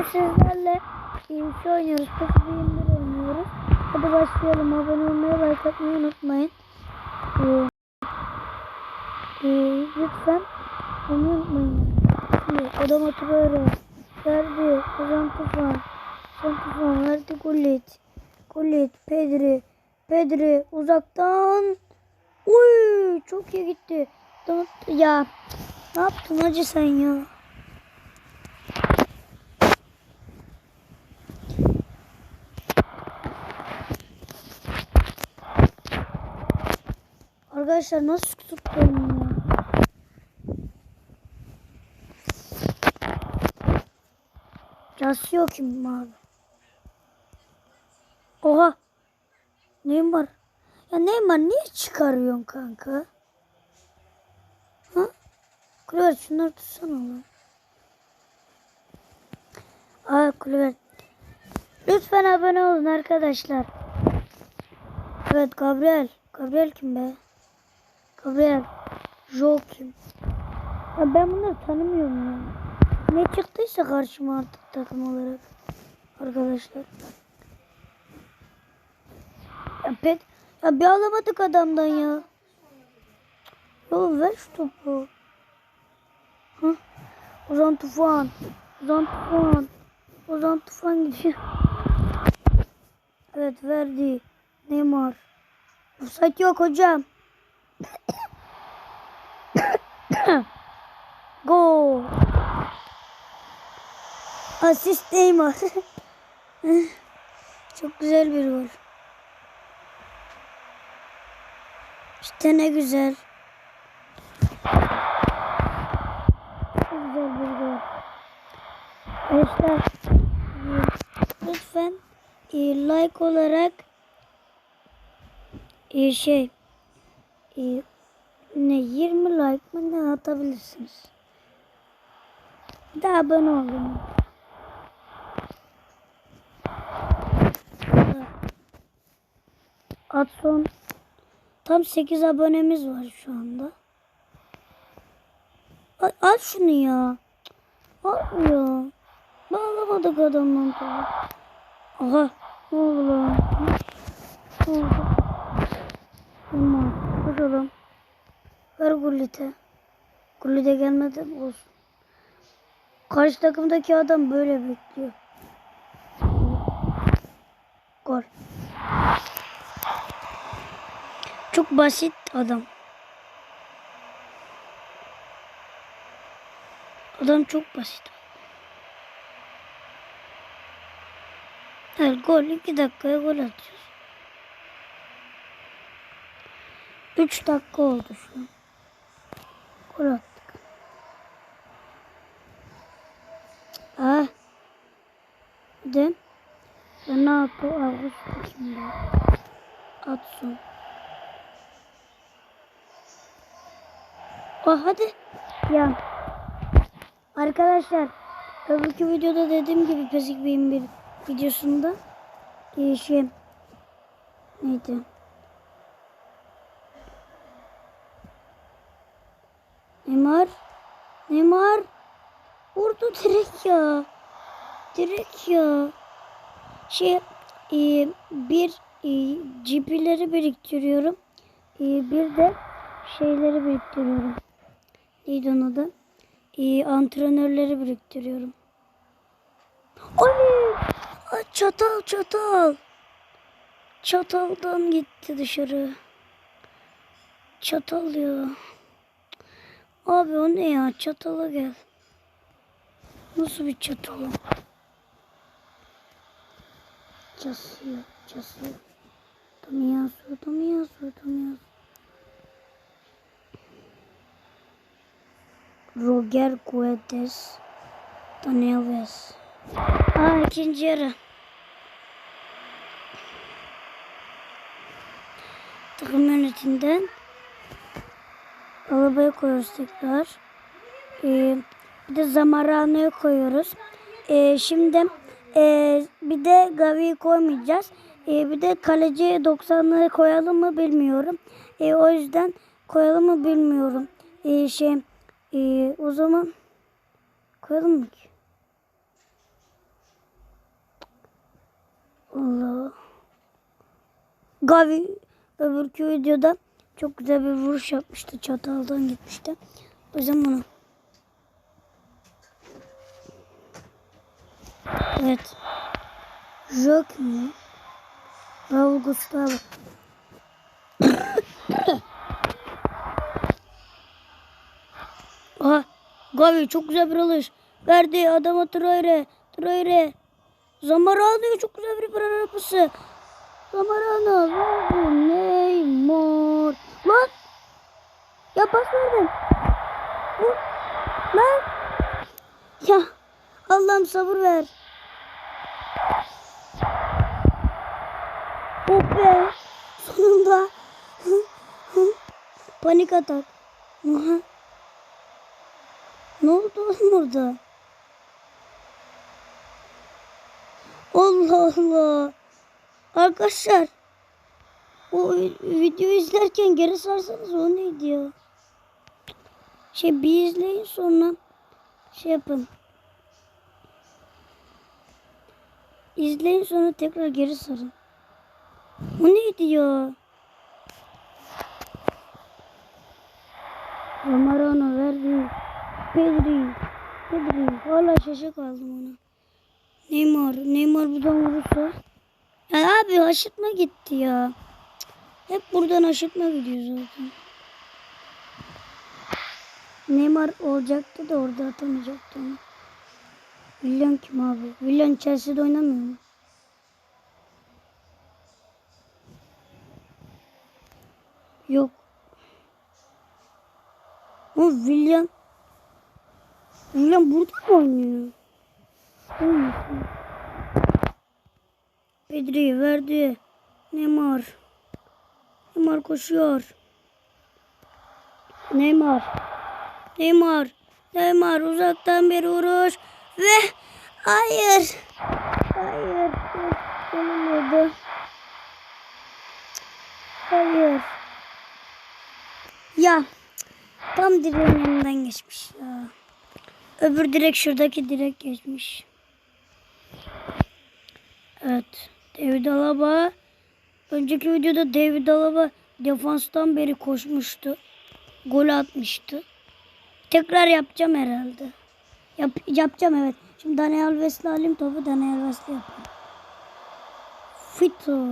Bugün sizlerle şey oynuyoruz. Peki bir oynuyoruz. Hadi başlayalım. Abone olmayı, like atmayı unutmayın. Ee, e, lütfen onu unutmayın. Şimdi adam oturuyor. Verdi. Ozan Tufan. Ozan Tufan. Verdi Gullit. Gullit. Pedri. Pedri. Uzaktan. Uy, çok iyi gitti. Ya ne yaptın hacı sen ya? Arkadaşlar nasıl tuttum ya? Cası yok kim abi? Oha. Neyim var? Ya Neymar niye çıkarıyorsun kanka? Ha? Kulüber şunları tutsana lan. Aa kulüber. Lütfen abone olun arkadaşlar. Evet Gabriel. Gabriel kim be? Gabriel. Jo kim? Ya ben bunları tanımıyorum ya. Ne çıktıysa karşıma artık takım olarak. Arkadaşlar. Ya pek ya bir alamadık adamdan ya. Yo ver şu topu. Hı? Ozan Tufan. Ozan Tufan. Ozan Tufan gidiyor. Evet verdi. Neymar. Offside yok hocam. Gol. Asist Neymar. Çok güzel bir gol. İşte ne güzel. Çok güzel bir gol. Arkadaşlar lütfen e, like olarak e, şey e, ne 20 like mı ne atabilirsiniz. Bir de abone olun. At son tam 8 abonemiz var şu anda. Al, al şunu ya. Al ya. Bağlamadık adamdan tabii. Aha. Ne oldu lan? Ne oldu? Tamam. Bakalım. Ver Gullit'e. Gullit'e gelmedi olsun. Karşı takımdaki adam böyle bekliyor. Gol. Çok basit adam. Adam çok basit. Evet gol. 2 dakikaya gol atıyoruz. 3 dakika oldu şu an. Gol attık. Ah. Bir de Renato Augusto kimde? Atsun. Oh hadi. Ya. Arkadaşlar öbürkü videoda dediğim gibi Pesik Bey'in bir videosunda e, şey neydi? Neymar Neymar vurdu direkt ya. Direkt ya. Şey e, bir e, GP'leri biriktiriyorum. E, bir de şeyleri biriktiriyorum. Neydi onun adı? E, antrenörleri biriktiriyorum. Ay, Çatal çatal. Çataldan gitti dışarı. Çatal ya. Abi o ne ya? Çatala gel. Nasıl bir çatal? Casıyor, casıyor. Tomiyasu, Tomiyasu, Tomiyasu. Roger Guedes. Daniel Wes. Aa ikinci yarı. Takım yönetinden arabaya koyuyoruz tekrar. Ee, bir de Zamarano'yu koyuyoruz. Ee, şimdi ee, bir de Gavi'yi koymayacağız. Ee, bir de kaleci 90'ları koyalım mı bilmiyorum. Ee, o yüzden koyalım mı bilmiyorum. Ee, şey ee, o zaman koyalım mı ki? Allah. Gavi öbürkü videoda çok güzel bir vuruş yapmıştı. Çataldan gitmişti. O yüzden bunu. Evet. Jok mu? Raul Gustavo. Aha. Gavi çok güzel bir alış. Verdi adama Traore. Traore. Zamarano çok güzel bir arabası. Zamarano. Verdi. Neymar. Lan. Ya pas verdim. Vur. Lan. Ya. Allah'ım sabır ver. Oh be. Sonunda. Panik atak. Ne oldu lan orada? Allah Allah. Arkadaşlar. O videoyu izlerken geri sarsanız o neydi ya? Şey bir izleyin sonra şey yapın. İzleyin sonra tekrar geri sarın. O neydi ya? Romarano verdi. Pedri. Pedri. Hala şaşa kaldım ona. Neymar. Neymar buradan vurursa. Ya abi haşırtma gitti ya. Hep buradan haşırtma gidiyor zaten. Neymar olacaktı da orada atamayacaktı onu. Willian kim abi? Willian Chelsea'de oynamıyor mu? Yok. O William William burada mı oynuyor? Olmasın. Pedri verdi. Neymar. Neymar koşuyor. Neymar. Neymar. Neymar uzaktan bir vuruş. Ve hayır. Hayır. Olmadı. Hayır. Ya. Tam direğin yanından geçmiş ya. Öbür direk şuradaki direk geçmiş. Evet. David Alaba. Önceki videoda David Alaba defanstan beri koşmuştu. Gol atmıştı. Tekrar yapacağım herhalde. Yap, yapacağım evet. Şimdi Daniel Alves'le alayım topu Daniel Alves'le yapayım. Fito.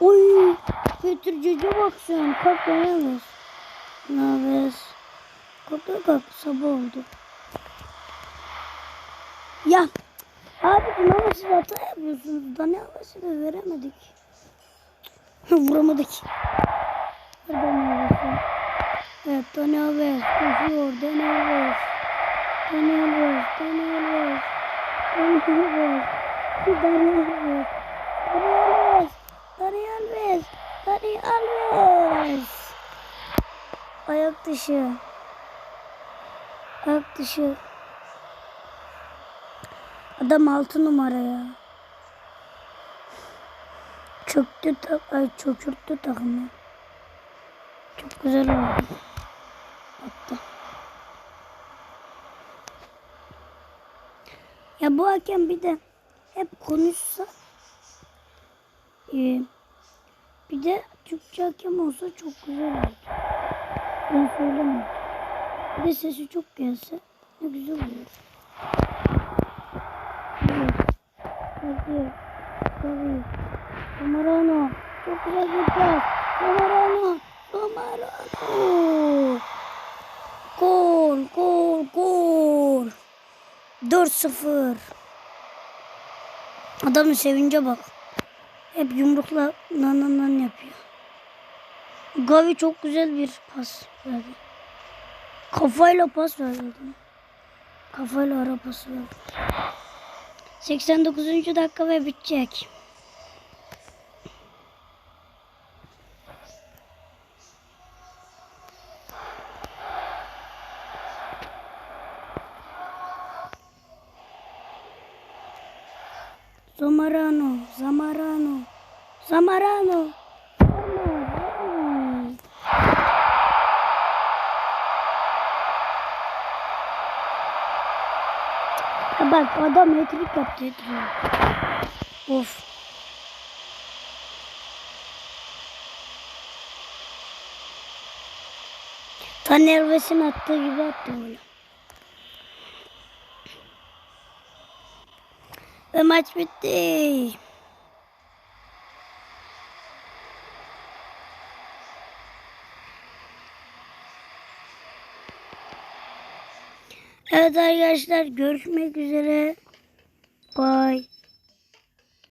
Oy. Götürücüce bak sen. Kalk Daniel Alves. Alves. Kalk kalk. Sabah oldu. Ya. Abicim ama siz hata yapıyorsunuz. Daniel Alves'i de veremedik. Vuramadık. Daniel. Evet Daniel Alves koşuyor. Daniel Alves. Daniel Alves. Daniel Alves. Daniel Alves. Daniel Alves. Daniel Alves. Daniel Alves. Ayak dışı. Ayak dışı. Adam altı numara ya. Çöktü ay çökürttü takımı. Çok güzel oldu. Attı. Ya bu hakem bir de hep konuşsa e, bir de Türkçe hakem olsa çok güzel olur. Ben söylemiyorum. Bir de sesi çok gelse ne güzel olur. Hadi. Hadi. Camarano. Çok güzel bir pas. Camarano. Camarano. Gol, gol, gol. 4-0. Adamın sevince bak. Hep yumrukla nan nan nan yapıyor. Gavi çok güzel bir pas verdi. Kafayla pas verdi. Kafayla ara pası verdi. 89. dakika ve bitecek. Zamarano, Zamarano, Zamarano. Zamarano. Ya bak adam elektrik yaptı elektrik. Of. Taner Vesin attığı gibi attı böyle. Ve maç bitti. Evet arkadaşlar görüşmek üzere. Bye.